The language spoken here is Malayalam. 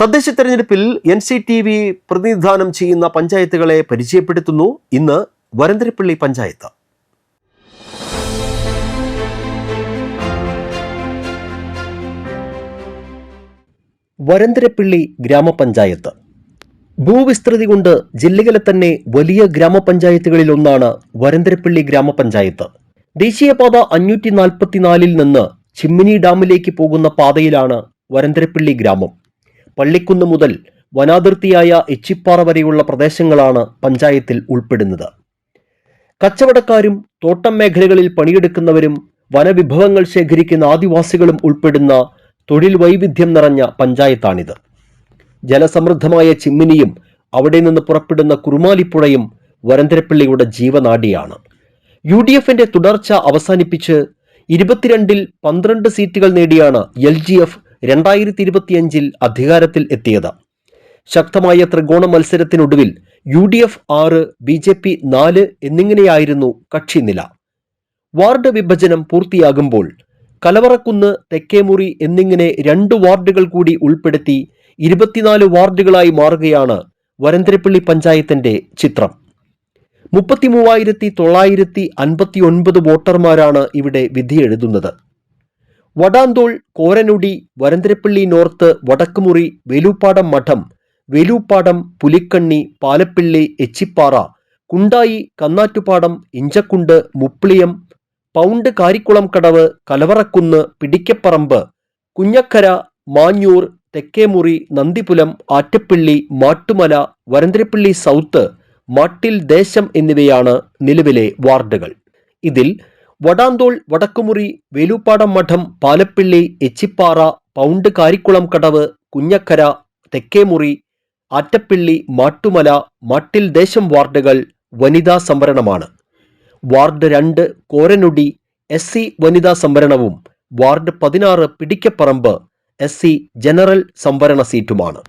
തദ്ദേശ തെരഞ്ഞെടുപ്പിൽ എൻ സി ടി വി പ്രതിനിധാനം ചെയ്യുന്ന പഞ്ചായത്തുകളെ പരിചയപ്പെടുത്തുന്നു. ഇന്ന് വരന്തരപ്പള്ളി പഞ്ചായത്ത്. വരന്തരപ്പള്ളി ഗ്രാമപഞ്ചായത്ത്. ഭൂവിസ്തൃതി കൊണ്ട് ജില്ലയിലെ തന്നെ വലിയ ഗ്രാമപഞ്ചായത്തുകളിലൊന്നാണ് വരന്തരപ്പള്ളി ഗ്രാമപഞ്ചായത്ത്. ദേശീയപാത അഞ്ഞൂറ്റി നാൽപ്പത്തിനാലിൽ നിന്ന് ചിമ്മിനി ഡാമിലേക്ക് പോകുന്ന പാതയിലാണ് വരന്തരപ്പള്ളി ഗ്രാമം. പള്ളിക്കുന്ന് മുതൽ വനാതിർത്തിയായ എച്ചിപ്പാറ വരെയുള്ള പ്രദേശങ്ങളാണ് പഞ്ചായത്തിൽ ഉൾപ്പെടുന്നത്. കച്ചവടക്കാരും തോട്ടം മേഖലകളിൽ പണിയെടുക്കുന്നവരും വനവിഭവങ്ങൾ ശേഖരിക്കുന്ന ആദിവാസികളും ഉൾപ്പെടുന്ന തൊഴിൽ വൈവിധ്യം നിറഞ്ഞ പഞ്ചായത്താണിത്. ജലസമൃദ്ധമായ ചിമ്മിനിയും അവിടെ നിന്ന് പുറപ്പെടുന്ന കുറുമാലിപ്പുഴയും വരന്തരപ്പള്ളിയുടെ ജീവനാഡിയാണ് യു ഡി എഫിന്റെ തുടർച്ച അവസാനിപ്പിച്ച് ഇരുപത്തിരണ്ടിൽ പന്ത്രണ്ട് സീറ്റുകൾ നേടിയാണ് എൽ ജി എഫ് രണ്ടായിരത്തി ഇരുപത്തിയഞ്ചിൽ അധികാരത്തിൽ എത്തിയത്. ശക്തമായ ത്രികോണ മത്സരത്തിനൊടുവിൽ യു ഡി എഫ് ആറ് ബി ജെ പി നാല് എന്നിങ്ങനെയായിരുന്നു കക്ഷിനില വാർഡ് വിഭജനം പൂർത്തിയാകുമ്പോൾ കലവറക്കുന്ന് തെക്കേമുറി എന്നിങ്ങനെ രണ്ട് വാർഡുകൾ കൂടി ഉൾപ്പെടുത്തി ഇരുപത്തിനാല് വാർഡുകളായി മാറുകയാണ് വരന്തരപ്പള്ളി പഞ്ചായത്തിന്റെ ചിത്രം. മുപ്പത്തി മൂവായിരത്തി തൊള്ളായിരത്തി അൻപത്തി ഒൻപത് വോട്ടർമാരാണ് ഇവിടെ വിധിയെഴുതുന്നത് Vadanthol Koranudi Varantharappally north Vadakkumuri Velupadam Madom Velupadam Pulikkanni Palappilly Echippara Kundayi Kannattupadam Inchakkundu Muppiliyam pound Karikkulam Kadavu Kalavarakkunnu Pidikkapparambu Kunjakkara Manjoor Thekkemuri Nandipulam Attappilly Mattumala Varantharappilly south Mattil ദേശം എന്നിവയാണ് നിലവിലെ വാർഡുകൾ. ഇതിൽ വടാന്തോൾ വടക്കുമുറി വേലൂപ്പാടം മഠം പാലപ്പിള്ളി എച്ചിപ്പാറ പൗണ്ട് കാരിക്കുളം കടവ് കുഞ്ഞക്കര തെക്കേമുറി ആറ്റപ്പിള്ളി മാട്ടുമല മാട്ടിൽ ദേശം വാർഡുകൾ വനിതാ സംവരണമാണ്. വാർഡ് രണ്ട് കോരനുടി എസ് സി വനിതാ സംവരണവും. വാർഡ് പതിനാറ് പിടിക്കപ്പറമ്പ് എസ് സി ജനറൽ സംവരണ സീറ്റുമാണ്.